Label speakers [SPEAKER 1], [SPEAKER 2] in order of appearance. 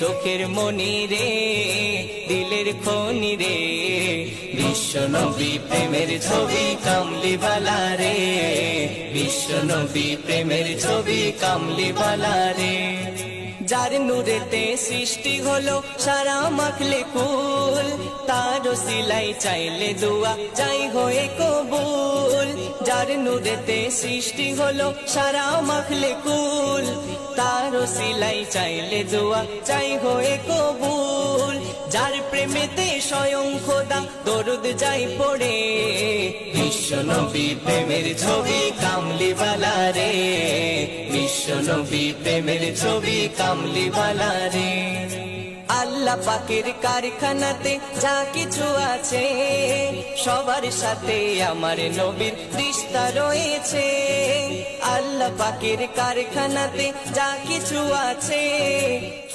[SPEAKER 1] চোখের মনি রে, দিলের খনি রে। বিশ্ব নবী প্রেমের ছবি কামলিবালা রে। বিশ্ব নবী প্রেমের ছবি কামলিবালা রে। যার নূরেতে সৃষ্টি হলো সারা মাখলে কুল তার সিলাই চাইলে দোয়া চাই হয়ে কবুল। যার নূরেতে সৃষ্টি হলো সারা মাখলে কুল তার সিলাই চাইলে দোয়া চাই হয়ে কবুল। যার প্রেমেতে স্বয়ং খোদা দরুদ যাই পড়ে। বিশ্ব নবী প্রেমের ছবি কামলিবালা রে বিশ্ব নবী প্রেমের ছবি কামলিবালা রে আল্লাহ পাকের কারখানাতে যা কিছু আছে, সবার সাথে আমার নবীর রিস্তা রয়েছে। আল্লাহ পাকের কারখানাতে যা কিছু আছে